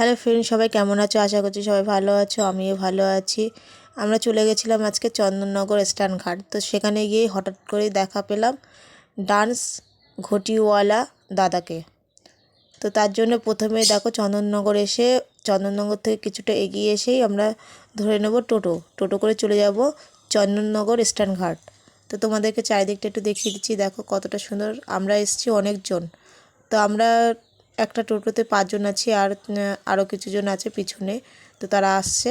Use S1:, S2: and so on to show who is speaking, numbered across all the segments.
S1: Hello friend সবাই কেমন আছো? আশা করছি সবাই ভালো আছো, আমিও ভালো আছি। আমরা চলে গেছিলাম আজকে চন্দননগর স্ট্যান্ড ঘাট তো সেখানে গিয়ে হঠাৎ করে দেখা পেলাম ডান্স ঘটিওয়ালা দাদাকে। তো তার জন্য প্রথমে দেখো চন্দননগর এসে, চন্দননগর থেকে কিছুটা এগিয়ে এসেই আমরা ধরে নেব টোটো। টোটো করে চলে যাব চন্দননগর স্ট্যান্ড ঘাট তো তোমাদেরকে চারিদিকটা একটু দেখিয়ে দিচ্ছি। দেখো কতটা সুন্দর আমরা এসেছি অনেকজন। তো আমরা একটা টোটোতে পাঁচজন আছি আর আরও কিছুজন আছে পিছনে। তো তারা আসছে।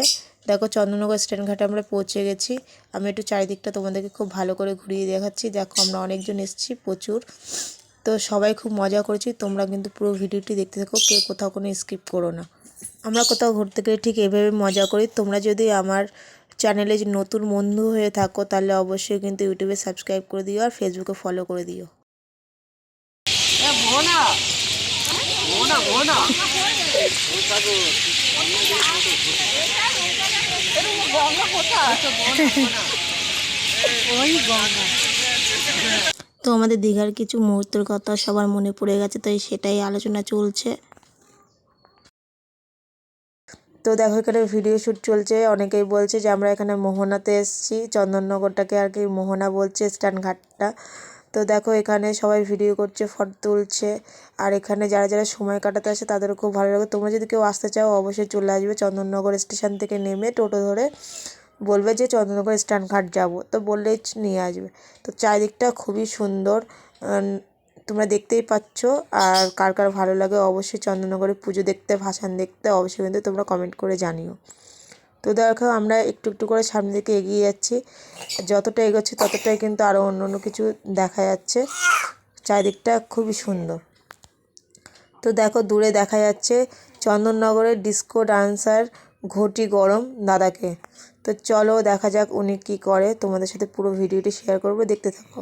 S1: দেখো চন্দননগর স্ট্যান্ড ঘাটে আমরা পৌঁছে গেছি। আমি একটু চারিদিকটা তোমাদেরকে খুব ভালো করে ঘুরিয়ে দেখাচ্ছি। দেখো আমরা অনেকজন এসেছি প্রচুর। তো সবাই খুব মজা করেছি। তোমরা কিন্তু পুরো ভিডিওটি দেখতে থাকো। কেউ কোথাও কোনো স্কিপ করো না। আমরা কোথাও ঘুরতে গেলে ঠিক এভাবে মজা করি। তোমরা যদি আমার চ্যানেলে যে নতুন বন্ধু হয়ে থাকো, তাহলে অবশ্যই কিন্তু ইউটিউবে সাবস্ক্রাইব করে দিও আর ফেসবুকে ফলো করে দিও। তো আমাদের দীঘার কিছু মুহূর্তের কথা সবার মনে পড়ে গেছে, তাই সেটাই আলোচনা চলছে। তো দেখো, এখানে ভিডিও শ্যুট চলছে। অনেকেই বলছে যে আমরা এখানে মোহনাতে এসেছি। চন্দননগরটাকে আর কি মোহনা বলছে স্ট্যান্ড ঘাটটা তো দেখো এখানে সবাই ভিডিও করছে ফটো তুলছে। আর এখানে যারা যারা সময় কাটাতে আসে তাদেরও খুব ভালো লাগে। তোমরা যদি কেউ আসতে চাও, অবশ্যই চলে আসবে চন্দননগর স্টেশন থেকে নেমে টোটো ধরে বলবে যে চন্দননগর স্ট্যান্ড ঘাট যাব। তো বললেই নিয়ে আসবে। তো চারিদিকটা খুবই সুন্দর। তোমরা দেখতেই পাচ্ছ। আর কার কার ভালো লাগে অবশ্যই চন্দননগরে পুজো দেখতে, ভাসান দেখতে, অবশ্যই কিন্তু তোমরা কমেন্ট করে জানিও। তো দেখো আমরা একটু একটু করে সামনের দিকে এগিয়ে যাচ্ছি। যতটা এগোচ্ছি ততটাই কিন্তু আরও অন্য অন্য কিছু দেখা যাচ্ছে। চারিদিকটা খুবই সুন্দর। তো দেখো দূরে দেখা যাচ্ছে চন্দননগরের ডিস্কো ডান্সার ঘটি গরম দাদাকে। তো চলো দেখা যাক উনি কি করে। তোমাদের সাথে পুরো ভিডিওটি শেয়ার করব, দেখতে থাকো।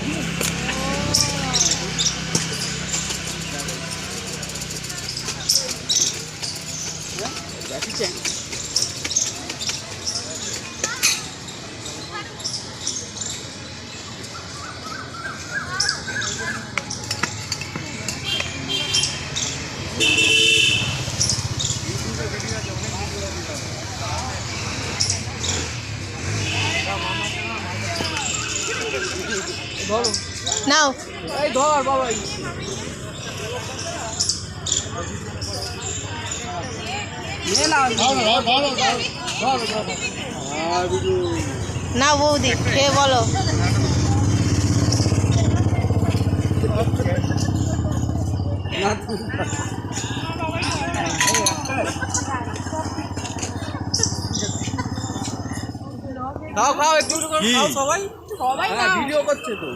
S1: না বৌদি খেয়ে বলো।
S2: খাও খাও একটু সবাই
S3: সবাই।
S2: হ্যাঁ। ভিডিও করছে তো।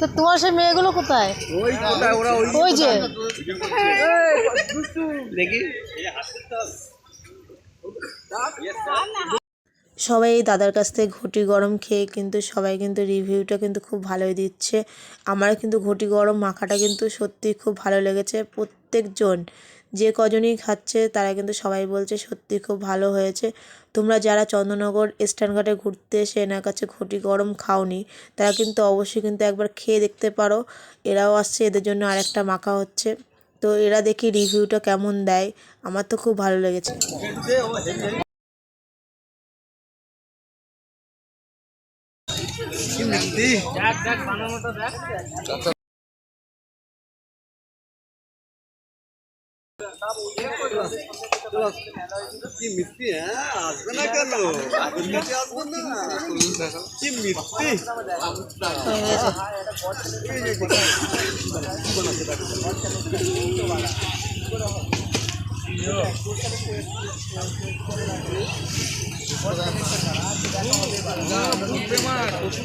S3: তো
S1: তোমার সেই মেয়েগুলো কোথায়?
S2: ওই কোথায়? ওরা ওই
S1: ওই যে।
S2: দেখি।
S1: সবাই এই দাদার কাছ থেকে ঘটি গরম খেয়ে কিন্তু সবাই কিন্তু রিভিউটা কিন্তু খুব ভালোই দিচ্ছে। আমার কিন্তু ঘটি গরম মাখাটা কিন্তু সত্যি খুব ভালো লেগেছে। প্রত্যেকজন, যে কজনই খাচ্ছে তারা কিন্তু সবাই বলছে সত্যি খুব ভালো হয়েছে। তোমরা যারা চন্দ্রনগর স্ট্যান্ডঘাটে ঘুরতে এসে এনার কাছে ঘটি গরম খাওনি, তারা কিন্তু অবশ্যই কিন্তু একবার খেয়ে দেখতে পারো। এরাও আসছে, এদের জন্য আরেকটা মাখা হচ্ছে। তো এরা দেখি রিভিউটা কেমন দেয়। আমার তো খুব ভালো লেগেছে।
S2: কি মিষ্টি হ্যাঁ? আসবে না কেন? আপনার কাছে আসবে না। কি মিষ্টি?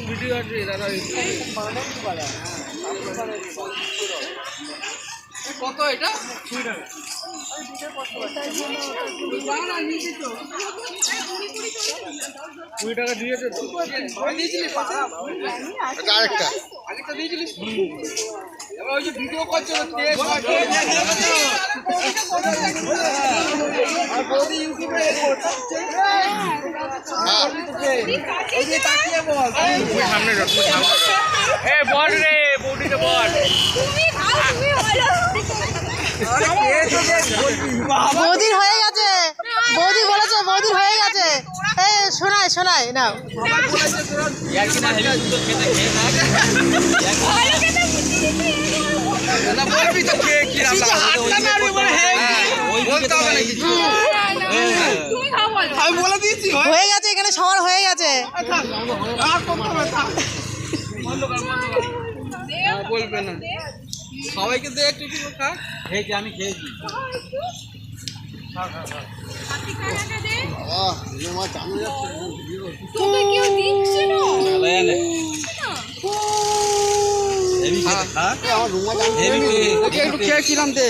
S4: ভিডিও আছে কত এটা? কুড়ি টাকা দিয়েছে তো
S2: আরেকটা
S4: আগেরটা দিয়েছিলিস সামনে বল রে বৌদিকে বল
S1: বৌদির হয়ে গেছে। বৌদি বলেছে বৌদির হয়ে গেছে। এই শোনাই শোনাই নাও।
S4: না বলবি তো কে কি রাম হাতটা না রে বলে হে বলতে হবে না কিছু
S3: তুমি খাও বলো।
S4: আমি বলে দিয়েছি
S1: হয়ে? গেছে এখানে সবার হয়ে গেছে।
S4: আর বলবে না। সবাইকে দে একটু একটু খা খেয়েছি আমি খেয়েছি।
S3: হাতি খানাটা দে।
S2: আহ নিজের মা জানো যাচ্ছে।
S3: তোকে কেউ দিচ্ছে না।
S4: একটু খেয়েছিলাম দে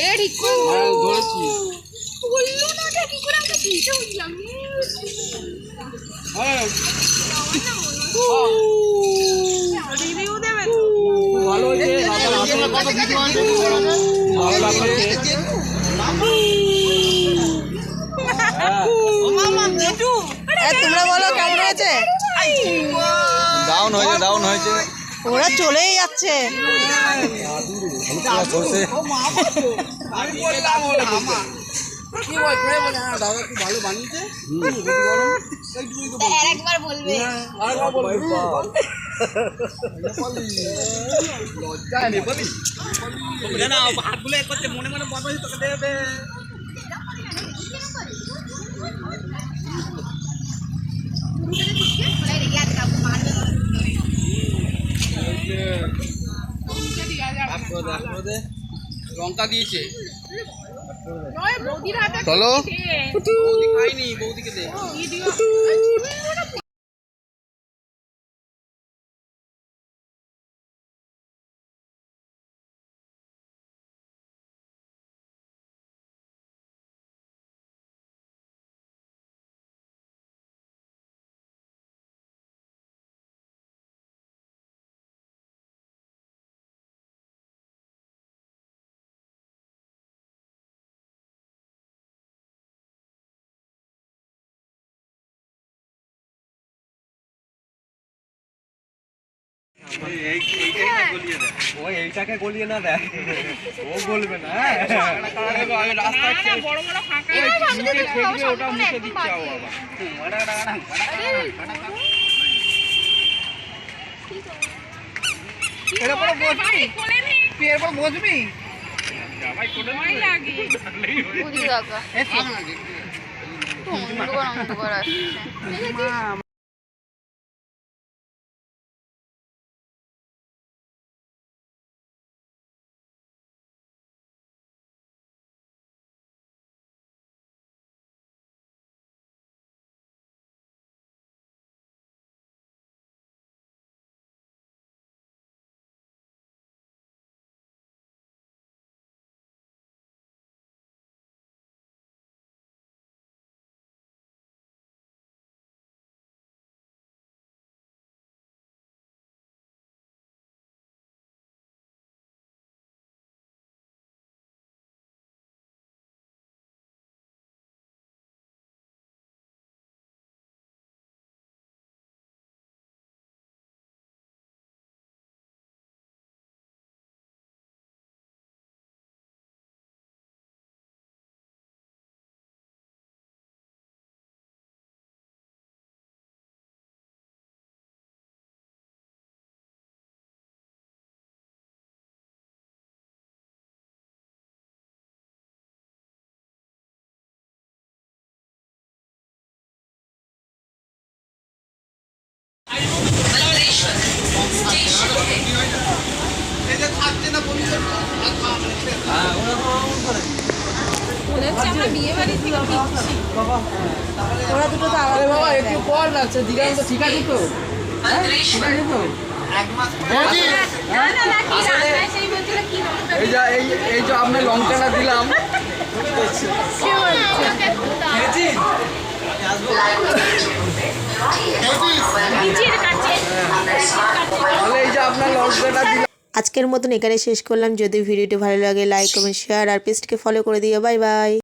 S3: এ রিকু
S4: হাতগুলো এক যাচ্ছে। মনে মনে হয়ে তোকে দেবে লঙ্কা দিয়েছে।
S2: চলো।
S4: বৌদি খাইনি বৌদিকে দে। ওই এইটাকে গলিয়ে না দেয় ও বলবে না ওটা মুখে দিচ্ছে এরপরে বসবি তুই এরপর বসবি
S3: লাগে
S1: ওরা দুটো তো
S4: আরে বাবা একটু পর লাগছে দিগান্ত ঠিক আছে তো হ্যাঁ ঠিক আছে তো যে এই যে আপনার লঙ্কাটা দিলাম
S1: আজকের মতন এখানে শেষ করলাম। যদি ভিডিওটি ভালো লাগে লাইক কমেন্ট শেয়ার আর পেজটিকে ফলো করে দিও। Bye bye